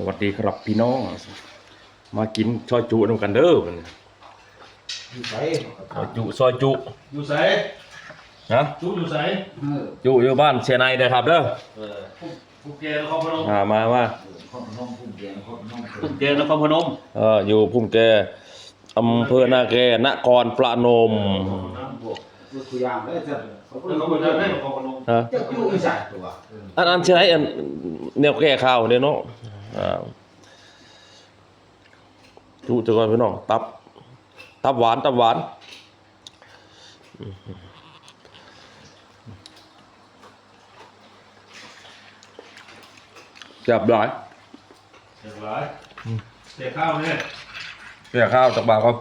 สวัสดีครับพี่น้อง มากินซอยจุนำกันเด้อบัดนี้อยู่ไสซอยจุซอยจุอยู่ไสนะจุอยู่ไสเออจุอยู่บ้านเชียงในเด้อครับเด้อเออผู้ผู้เกณฑ์นครพนมอ่ามาว่าข้อน้องผู้เดียงข้อน้องผู้เกณฑ์นครพนมเอออยู่พุ่มแกอำเภอนาแกนครปลานมน้ำพวกลูกคุยามได้จ้ะเขานครพนมได้นครพนมนะเจ้าอยู่อีสานตัวอันอันเชียงไหนอันแนวแก้ข้าวเด้อเนาะอ่า จุจะก่อนพี่น้องตับ ตับหวาน ตับหวานจับหลายเรียบร้อยเสียข้าวเนี่ยเกี่ยข้าวจากบางครับ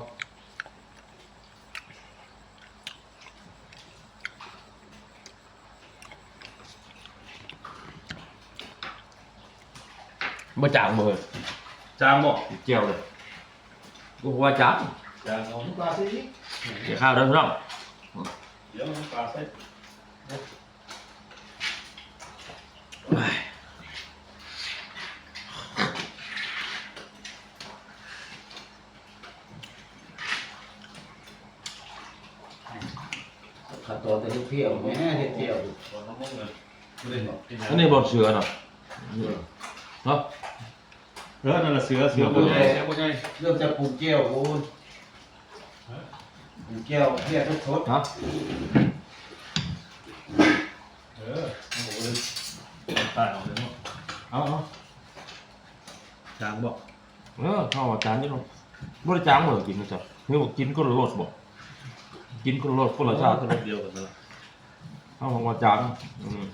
มาจางเบอร์จางบอกเจียวเลยกูว่าจางจางเอาปลาซีเกี่ยข้าวเด้อพี่น้องเดี๋ยวน้ำปลาใส่ขั้นตอนแต่ลูกเที่ยวแม่เฮ็ดเที่ยวก่อนน้ำมันเลยไม่ได้บอกที่ไหนอันนี้บอลเสือเนาะเนาะ เออนั่นแหละเสือเสือบุญใหญ่เสือบุญใหญ่เริ่มจะปรุงแก้วโอ้ยปรุงแก้วเพี้ยทุกทศฮะเออโอ้โหเลยตายเอาเลยเนาะเอาเอาจางบอกเออข้าวจานนี่เนาะบริจางเหมือนกินนะจ๊ะเฮ้ยบอกกินก็รสบอกกินก็รสคนละชาติรสเดียวกันนั่นแหละข้าวของว่าจางอืม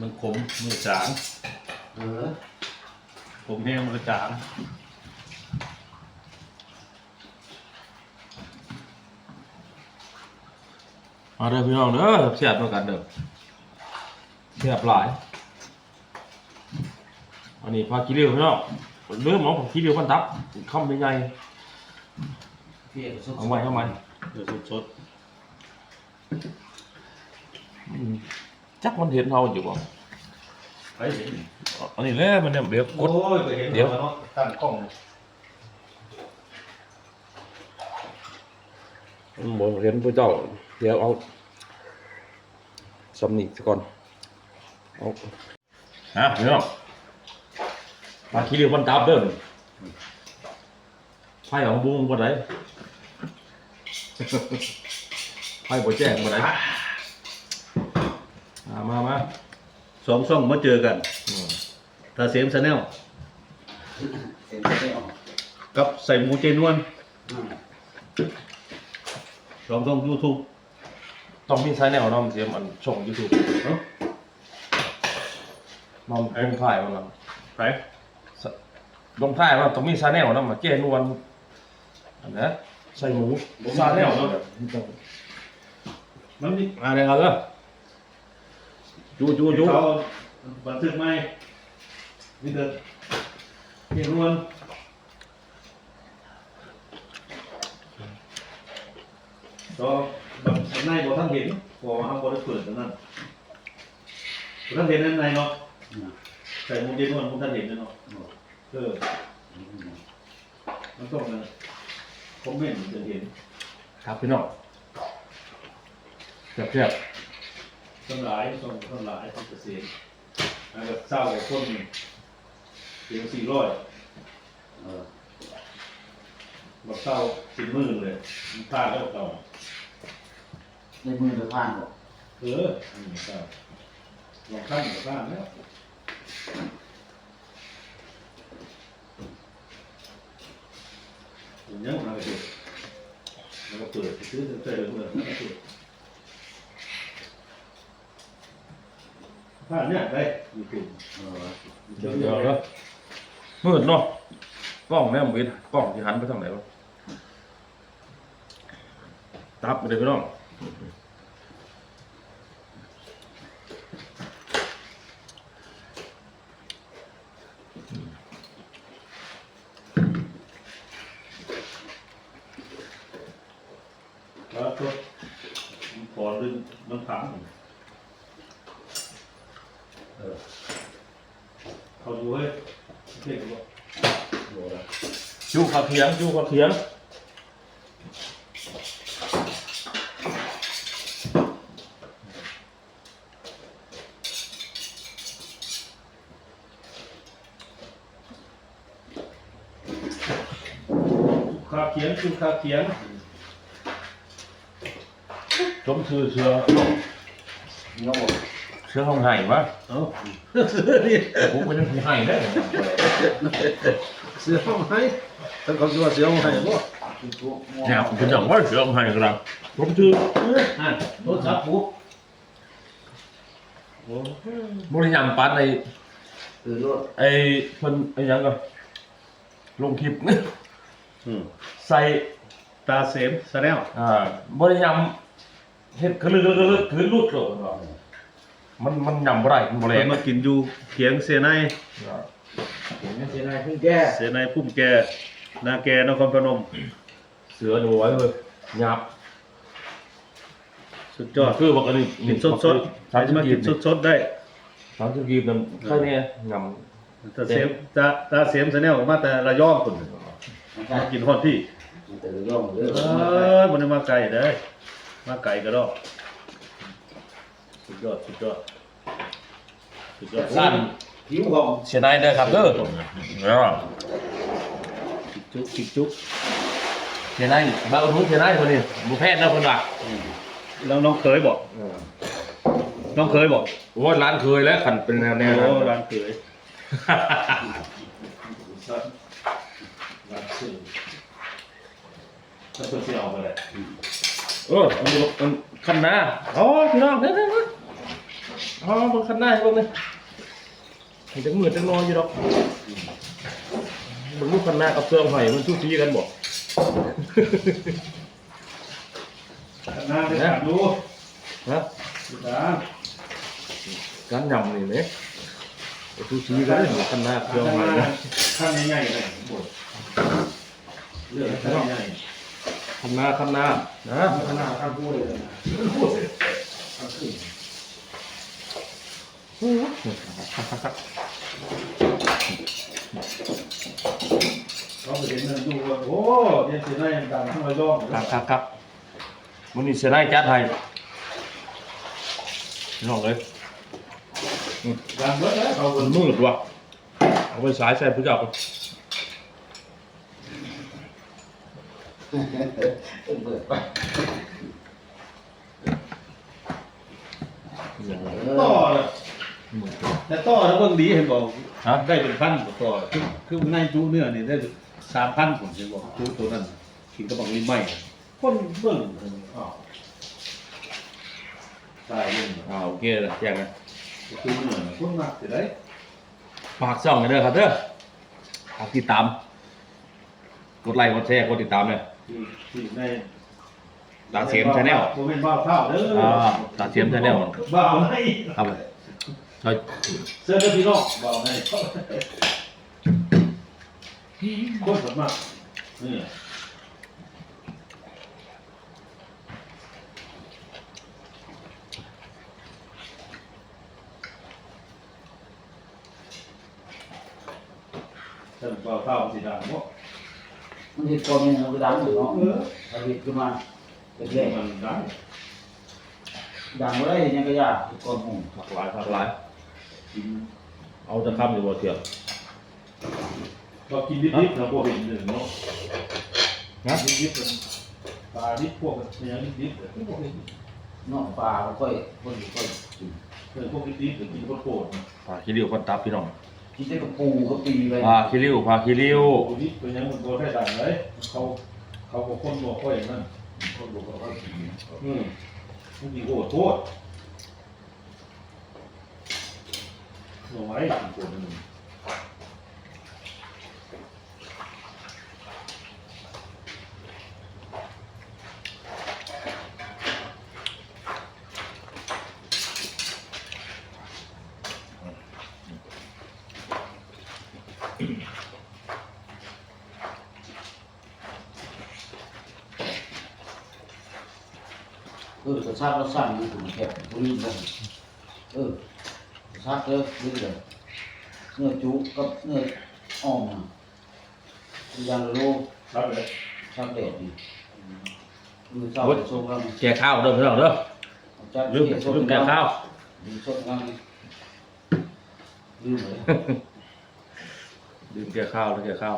มันขมมันจางเออขมแห้งมันก็จางมาเด้อพี่น้องเด้อเสียบมากันเด้อเสียบหลายอันนี้พาขี้เรียวพี่น้องเริ่มเอาผักขี้เรียวพันทับคำใหญ่เพี้ยทุกทศๆเอาไว้เอาไว้เดี๋ยวสดอื จักมันเห็นเราอยู่บ่ๆไปเห็นอันนี้แหละมันเนี่ยเดี๋ยวกโอ้ดยไปเห็นเดี๋ยวเนาะตั้งกล้องอืมบ่เห็นผู้เจ้า เดี๋ยวเอาสำนีซะก่อนเอาฮะพี่น้องพาขี้เรียวพันทับเด้อไพ่ของบุ้งบ่ได้ไพ่บ่แจ้งบ่ได้ อ่ามามาสองช่องมาเจอกันอืมตาเสียมชาแนลเห็นไม่ออกกับใส่หมูเจนวนอืมสองช่องยูทูบต้องมีใช้แนวเน้อมเสียมอันช่อง YouTube น้อมลงท้ายมันน่ะไปลงท้ายมันต้องมีชาแนลนำมาเจนวนอันนะใส่หมูชาแนลเนาะมันมีมาเลยครับเด้อ จูจูจูเขาบันทึกไหมนี่เด้อเจนวนก็แบบในบ่ท่านเห็นพอเอาบ่ได้เปิดตรงนั้นบ่ท่านเห็นนั่นในเนาะใส่หมูเจนวนบ่ท่านเห็นเนาะเออมันต้องนะคอมเมนต์จะเห็นครับพี่น้องเสียบเสียบ ต้นหลายส่งต้นหลายต้นเกษตรแล้วก็เศร้ากับคนหนึ่งเสียงสี่ร้อยเออบักเศร้าสี่หมื่นเลยมันพลาดแล้วบักเศร้าในมือเดือดผ่านบอกเอออันนี้เศร้าลองขั้นกับพลาดแล้วอย่างนี้มันก็เปิดมันก็เปิดซื้อเจอเปิดมันก็เปิด ถ้าเนี่ยได้ยูทูบเออเดี๋ยวเดี๋ยวเด้อมืดเนาะกล้องแม่มวิดกล้องที่หันไปทางไหนวะตับไปเลยพี่น้อง แล้วตัว มันผังเออเขาดูเฮ้ยเด็กบอกโดนละ จูข้าว เทียงจูข้าวเทียงข้าเขียนคือข้าเขียนสมชื่อเสือโน่เสือห้องไห้วะเอ้าผมเป็นห้องไห้ได้เสือห้องไห้ ท่านเขาคิดว่าเสือห้องไห้บ่คือพวกมัวเนี่ยผมเป็นอย่างว่าเสือห้องไห้ครับผมชื่ออะโทรศัพท์ปุ๊บโอ้บริยามปัดในคือรถไอ้เพิ่นไอ้หยังก็ลงคลิปอืมใส่ตาเสมซะแล้วอ่าบริยามเฮ็ดกระลึกกระลึกคือลุดโลดมันมันยำบ่ได้มันบ่แรเพิ่งนมากินอยู่เขียงเสนายเห็นไหมเสียนายเพิ่งแก้เสนายพุ่มแก นาแกนครพนม เสือดูไว้เลยหยับสุดยอด คือบอกอันนี้กินสดๆใครสามจะสิบมากีกิบนสดๆได้ สามสิบกีบนั่นแค่นี้ยตาเสมตาตาเสมซะแนวมาแต่ระยองพุ่นไม่ใช่มากินฮอดพี่ มันแต่ย่องเรื่เอองอมันมาไกลเด้อมาไกลก็ดอกสุดยอด สุดยอด สุดยอดำสั้นผิวของเสียดายเด้อครับเด้อแล้ว จิกจุกจิกจุกเสียดายบ้ารู้เสียดายคนนี้บุแพทย์นะคนละแล้วน้องเคยบอกน้องเคยบอกว่าร้านเคยแล้วขันเป็นแนวแนวโอ้นั้นร้านเคยร้านซื้อถ้าเพิ่นสิเอาไปเลยเออมันอยู่มันคันหน้าอ๋อพี่น้องเนี่ยเนี่ยอ๋อมันคันหน้าให้พวกนี้เห็นจังมือจังนอนอยู่ดอก มันลูกคันหน้ากับเสื้อหอยมันทุกทีกันบอกหน้าได้ถามดูนะดูตามการยำนี่เนี่ยทุกทีกันเลยคันหน้าเสื้อหอยนะข้างใหญ่ๆเลยหมดเรื่องข้างใหญ่คันหน้าคันหน้านะขนาดข้างพูดเลยนะ เราไปเห็นมันดูว่าโอ้เดี๋ยังสิได้ดังทั้งระยองครับครับครับมันนี่เสียดายจัดให้พี่น้องเลยดังเบิดแล้วเขามันมืดว่ะเอาไปสายใส่ผู้จับเปิดไปต่อเลยแต่ต่อถ้าเบิ่งดีเห็นบอกฮะได้เป็นพันกว่าต่อคือคือในจูเนื้อนี่ได้ สามพันผมจะบอกจูตัวนั้นกินกระบังลิ้นไหมคนเบิ่งอ้าวตายเลยอ่าโอเคเลยแจ้งนะจูเนื้อคนมากสิได้ฝากช่องกันเด้อครับเด้อฝากติดตาม กดไลค์กดแชร์กดติดตามเนี่ยที่ที่ในตาเสียมชาแนลโมเมนต์บ้าข้าวเด้ออ่าตาเสียมชาแนลบ้าให้ครับใช่เสื้อเด้อพี่น้องบ้าให้ คนสมากนี่เติมเปล่าข้าวสีดำเนาะมันเห็นตัวมันมันดังอยู่เนาะเออเอาเห็นขึ้นมาเป็นเล่เล่มันได้ดังไว้ยังก็ยากก่อนหูผักหลายผักหลาย เอาจะข้ามอยู่บ่เทียม เรากินดิบๆเราพวกเป็นหนึ่งเนาะนะดิบๆเป็นปลาดิบพวกเป็นอย่างดิบๆเป็นพวกนี้เนาะปลาค่อยค่อยค่อยกินเป็นพวกดิบๆหรือกินโคตรๆนะปลาขี้ริ้วคนตับพี่น้องกินได้กับปูกับปีไปปลาขี้ริ้วปลาขี้ริ้วพวกนี้เป็นอย่างมันโดนได้ดังเลยเขาเขาก็คนบอกเขาอย่างนั้นคนบอกเขากินอืมมันกินโคตรโทษหน่อไม้กินโคตรนึง ออกระชากรสสั่นนี่ผมแกะบุรีเลยเออกระชากเลยนี่เลยเนื้อจุกับเนื้ออ่อมนะยางโลครับเลยชักเด็ดนี่มือเจ้าส่งแล้วแก่ข้าวเด้อพี่น้องเด้อจัดลืมเกี่ยวส่งลืมแก่ข้าวลืมส่งงานลืมเลยลืมแก่ข้าวลืมแก่ข้าว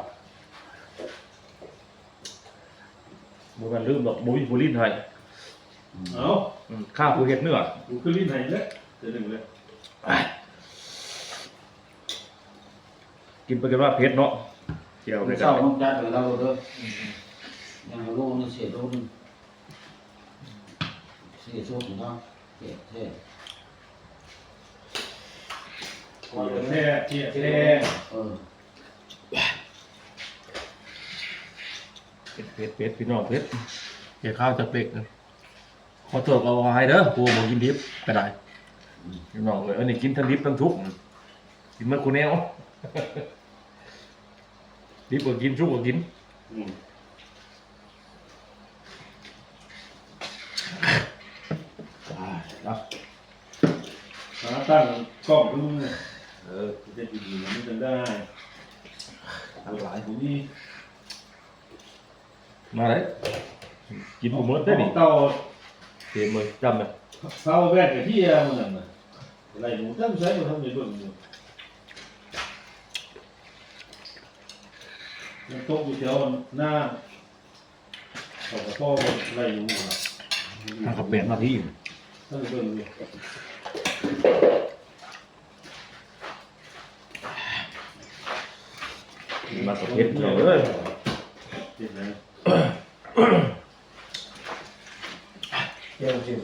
บ่แม่นลืมดอกบ่มีผู้ลิ้นให้ เอาอืมข้าวผู้เฮ็ดเนื้อดูคือลิ้นไหนเลยเดี๋ยวหนึ่งเลยกินไปกันว่าเผ็ดเนาะเจียวมืเลอยกัเจ้านต้องจัดเลยเราเด้อยางโลนี่เสียโลนึงเสียส่งของเขาเท่เท่ก่อนแท้เที่ยแท้เออเผ็ดเผ็ดเผ็ดพี่น้องเผ็ดแก่ข้าวจะเปกนะ ขอโทษเอาไว้เด้อกูบ่กินดิบก็ได้พี่น้องเอ้ยอันนี้กินทั้งดิบทั้งทุกกินเมื่อกูแนวดิบก็กินทุกก็กินอืมอ่าเนาะหาตั้งกล้องดูเนี่ยเออจะดีๆมันจะได้ทั้งหลายผมนี่มาเลยกินหมูมดได้ดิเต้า เต็มเลยจำเลยเต้าแวดกับที่มันนั่นน่ะอะไรหมูตั้งใช้มาทำในเบื้องอยู่มันตกอยู่แถวหน้าเขาก็พ่ออะไรอยู่ครับทางกับเปลี่ยนมาที่ท่านเบิ่งอยู่มากับเผ็ดเนาะเอ้ยเห็นไหมเดี๋ยว เดี๋ยวเดี๋ยว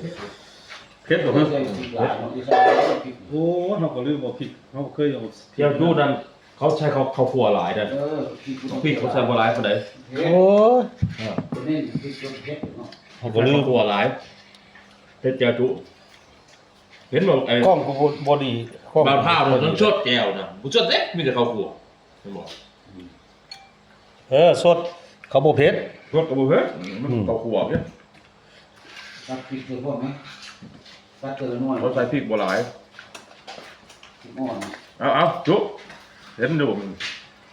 เผ็ดบ่เดี๋เฮ้ยยวพริกหลายเนาะที่ใส่พริกโอ้เขาก็ลืมบอกผิดเขาเคยเอาเที่ยวดูนั่นเขาใช้เขาเขาขัวหลายด้อเออพริกพี่เขาใช้บ่หลายปานใดเผ็ดโอ้ยเออตัวนี้พริกตัวเผ็ดเนาะเขาก็ลืมขัวหลายเผ็ดเจ้าจุเห็นบ่ไอ้กล้องกูบอดีกล้องบางข้าวมันต้องชดแก้วนะบ่ชดเด้มีแต่ข้าขัวเห็นบ่เออสดเขาบ่เผ็ดชดก็บ่เผ็ดมันข้าขัวเนี่ย ตัดพริกตัวพวกไหมตัดเกลือหน่อยเขาใส่พริกบ่หลาย พริกอ่อนเอาเอาจุเห็นดูมัน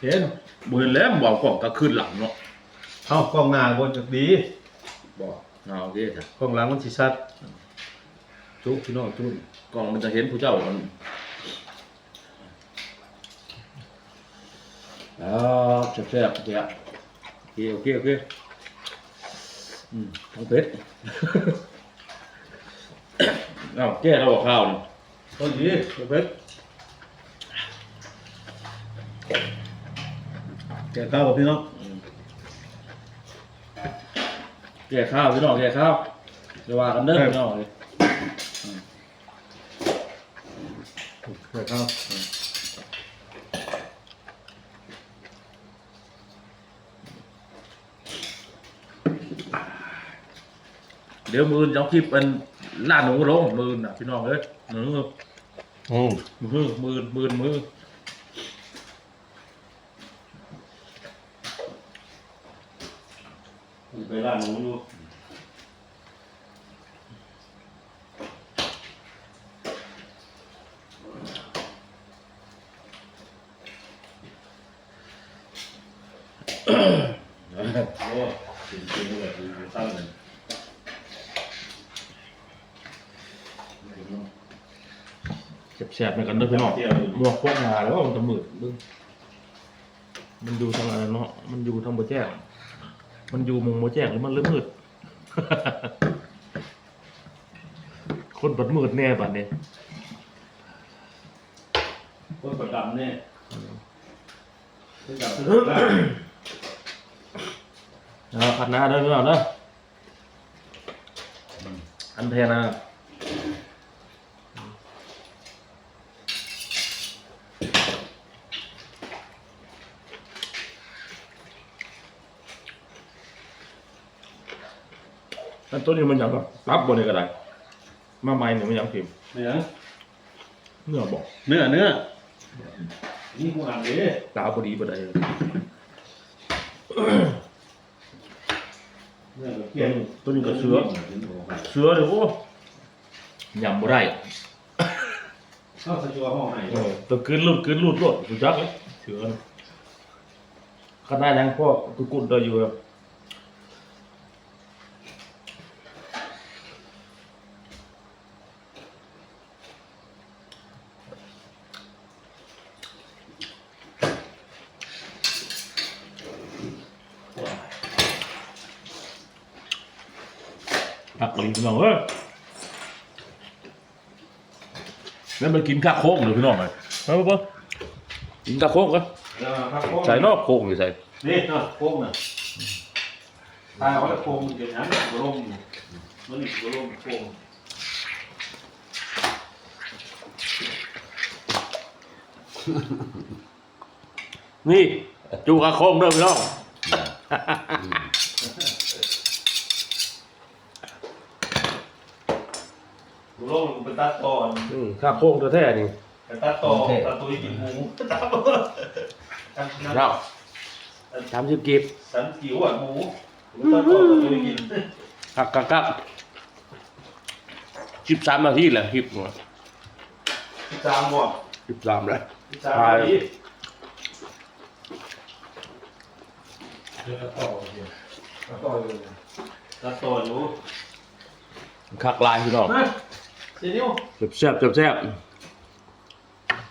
เห็นบ่เห็นแล้วบอกกล้องก็ขึ้นหลังเนาะเข้ากล้องหน้าบนจากดีบ่เอาโอเคจ้ะกล้องหลังมันสิชัดจุ๊พี่น้องจุ๊กล้องมันจะเห็นผู้เจ้ามันอ่าแซ่บๆเจ้าโอเคโอเคโอเค อืมทั้งเป็ด เอ้าแก้แล้วบอกข้าวนี่ต้นดีเดี๋ยวเพ็ดแกะข้าวกับพี่น้องอืมแก้ข้าวพี่น้องแก้ข้าวจะว่ากันเด้อพี่น้องเลยแกะข้าว เดี๋ยวมือจ้องคลิปเป็นล้านหนูลงมือน่ะพี่น้องเอ้ยมืออืมมือมือมือมือไปร้านหนูอยู่โอ้จริงๆเลยดูตั้งเลย แสบๆเหมือนกันเด้อพี่น้องบวกพวกงาแล้วมันจะมืดมึงมันอยู่ทางอะไรเนาะ มันอยู่ทางบ่แจ้ง มันอยู่มุงบ่แจ้งหรือมันเริ่มมืด คนบัดมืดแน่บัดนี้คนประดำเนี่ยคนประดำเอาขัดหน้าเด้อพี่น้องเด้ออันเทนา อันตัวนี้มันยังแบบรับบนนี้ก็ได้มาใหม่เนี่ยมันยังพิมพ์เนื้อเนื้อบอกเนื้อเนื้อนี่กูอ่านดิตาพอดีพอดีเนี่ยก็เกี่ยวตัวนี้ก็เสือเสือเลยโอ้ยำบ่ได้เข้าสจัวห้องไหนเออตัวกลืนลุดกลืนลุดรดสุดจักเลยเสือน่ะขนาดยังพวกตุกุนตัวอยู่ กกะหรี่พี่น้องเอ้ยแล้วมันกินข้าวโค้งหรือพี่น้องไงเอาปะกินข้าวโค้งกันเออครับโค้งใส่นอกโค้งอยู่ใส่นี่เนาะโค้งน่ะตายเอาไว้โค้งเดี๋ยวนั้นกระลมมันนี่กระลมโค้งนี่จูข้าวโค้งเด้อพี่น้อง กระลมเป็นตัดตอนอืมข้าวโค้งตัวแท้นี่เป็นตัดตอตัดตัวกินหมูตัดตัดเราสามสิบกีบสันผิวอะหมูตัดตอตัดตัวกินคักคักคักสิบสามนาทีแหละคลิปหัวจามบ่สิบสามแล้วจามดีแล้วก็ต่อเดียวแล้วต่อเลยตัดตออยู่คักลายพี่น้องนะเสียนิ้วแซ่บแซ่บแซ่บแซ่บ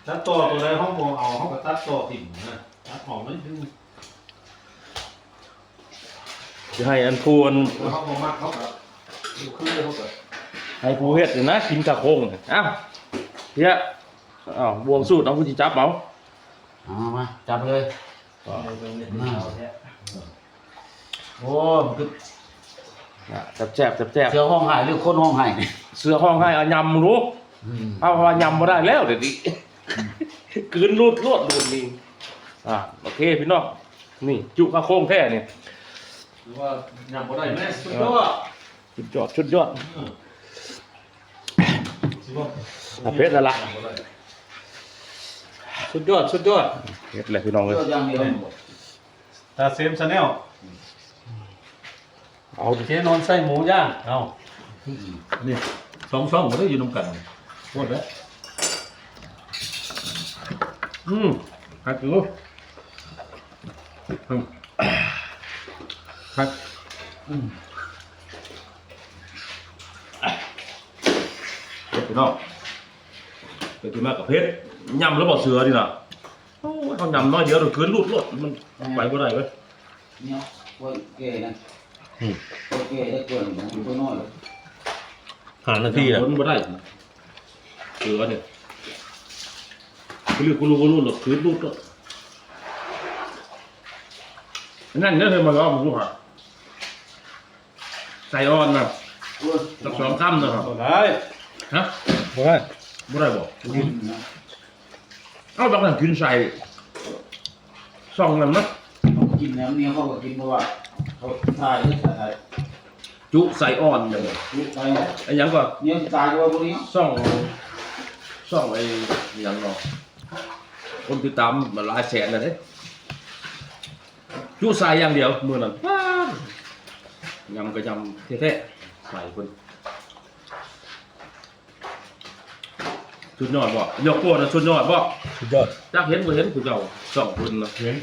ตัดต่อตัวใดห้องมองเอาห้องก็ตัดต่อติ่มนะตัดหอมนิดนึงจะให้อันพูนแล้วห้องมองมากเขาก็ดูขึ้นเลยเขาก็ให้ผู้เฮ็ดนี่นะกินข้าวโค้งนี่อ้าวเฮียอ้าวบวงสูตรเอาผู้ที่จับเอาเอามาจับเลยอ่าโอ้มันคือแซ่บแซ่บแซ่บแซ่บเสือห้องหายหรือคนห้องหายเสือห้องให้เอายำรู้อืมเอาว่ายำมาได้แล้วเดี๋ยวนี้กลืนรูดรวดดูดนี่อ่าโอเคพี่น้องนี่ จุข้าวโค้งแท้นี่หรือว่าหยำบ่ได้แม่สุดยอดชุดยอดชุดยอดสิบ่อะเพชรละละสุดยอดสุดยอดเพชรเลยพี่น้องเลยเสืออย่างเดียวตาเซมชาแนล เอาดิเจ๊นอนไส้หมูย่างเอานี่สองช่องมันได้อยู่ตรงกันหมดแล้วอืมฮักอยู่อืมฮักอืมเพชรพี่น้องไปกินมากกับเพชรยำแล้วบอกเสือดิน่ะโอ้ยเขายำน้อยเดียวเดี๋ยวคืนรูดรวดมันไปบ่ได้เว้ยเนี่ยก ล้วยเก๋นะอืมกล้วยเก๋ได้กล้วยมันตัวน้อยเลยหานาทีแหละมันบ่ได้เสือเนี่ยคือกูรู้กูรู้หรอกคืนรูดรวดนั่นเนี่ยเคยมาลองผมดูหะใส่อ่อนนะกล้วยสักสองคำนะครับได้ฮะบ่ได้บ่ได้บอกอืมนะเอาบางอย่างกินใส่ซองนั่นนะเขากินแล้วเนี่ยเขาก็กินเพราะว่า เขาตายหรือตายจุใส่อ่อนอย่างเงี้ยลูกตายไอ้หยังก็เนี่ยตายว่าพวกนี้ซ่องซ่องไอ้หยังเนาะคนติดตามมาหลายแสนเลยเด้จุใส่อย่างเดียวมือนั้นว้าวยำก็ยำแท้ๆใส่คนชุดยอดบ่ยกโคตรชุดยอดบ่สุดยอดจักเห็นบ่เห็นผู้เจ้าสองคนนะเห็น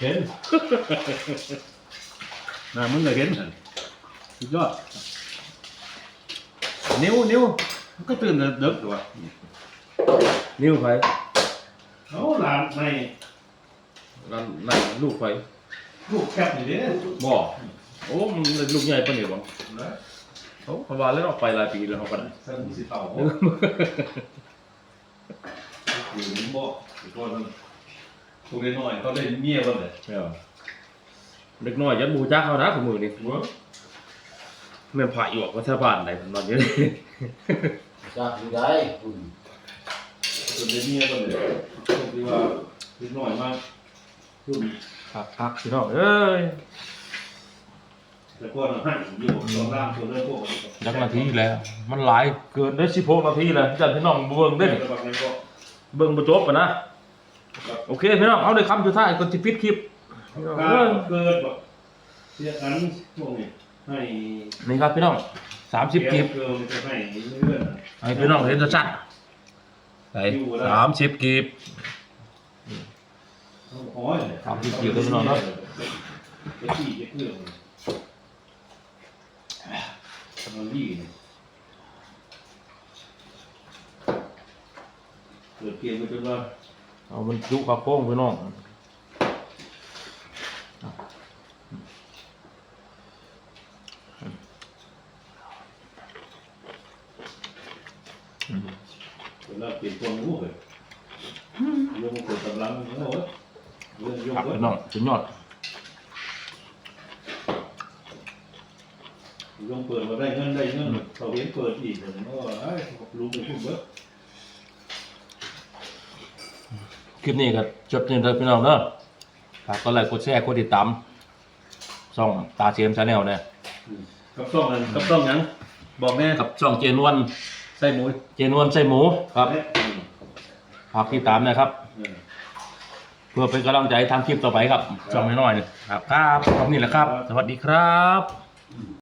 เห็น น่ามึงก็เห็นหั่นสุดยอดนิ้วนิ้วมันก็ตื่นแต่ดึกตัวนิ้วไฟเอาหลานในนั่นนั่นลูกไฟลูกแคบอยู่เด้บ่โอ้มันลูกใหญ่ปานนี้บ่เขาเขาว่าแล้วเนาะไปหลายปีแล้วเขาก็ได้สันสิเต่าบ่อยู่นี่บ่อีกคนนึงตัวน้อยๆเขาได้เมียบ่เลย เออเด็กน้อยยันหมูจักเขานะของมือนี่หัวแม่นพระอยู่วัดสะพานไหนนอนอยู่นี่ จากอยู่ได้คุณตัวได้เมียบ่เลยตัวที่ว่าตัวน้อยมากพักพักพี่น้องเอ้ยแต่ก่อนน่ะหั่นอยู่ตอนล่างตัวเรื่องพวกจักนาทีแล้ว มันหลายเกินได้16นาทีแล้วจันพี่น้องบ่เบิ่งเด้นี่แบบนี้ก็เบิ่งบ่จบอะนะ โอเคพี่น้องเอาได้คำสุดท้ายก่อนสิปิดคลิป พี่น้องกาเอ้ยเกิดแบบเสียกันช่วงนี้ให้นี่ครับพี่น้องสามสิบกีบเกินจะให้เรื่อยๆให้พี่น้องเห็นชัดๆไปสามสิบกีบอ๋อสามสิบกีบเลยพี่น้องเนาะเจ็ดสี่เจ็ดเครื่องทำมันดีเนี่ยเปิดเกมไปจนว่าเอามันจุกระโป้งพี่น้อง เวลาเปลี่ยนตัวงูเลยยกมาเปิดตำลังโอ้ยเรื่องยกครับเว้ยพี่น้องสุดยอดยกเปิดมาได้เงินได้เงินเขาเห็นเปิดอีกผมก็ไอ้รู้ไปพูดเบ้อคลิปนี้ก็จบนี่เลยพี่น้องเนาะฝากกดไลค์กดแชร์กดติดตามช่องตาเชียมชาแนลเนี่ยกับซ่องนั้นกับซ่องยังบอกแน่กับช่องเจนวน ใส่หมูเจนวนไส้หมูครับฝากติดตามนะครับ เพื่อเป็นกำลังใจทำคลิปต่อไปครับช่องน้อยๆนี่ครับ ครับขอบคุณนี่แหละครับ สวัสดีครับอืม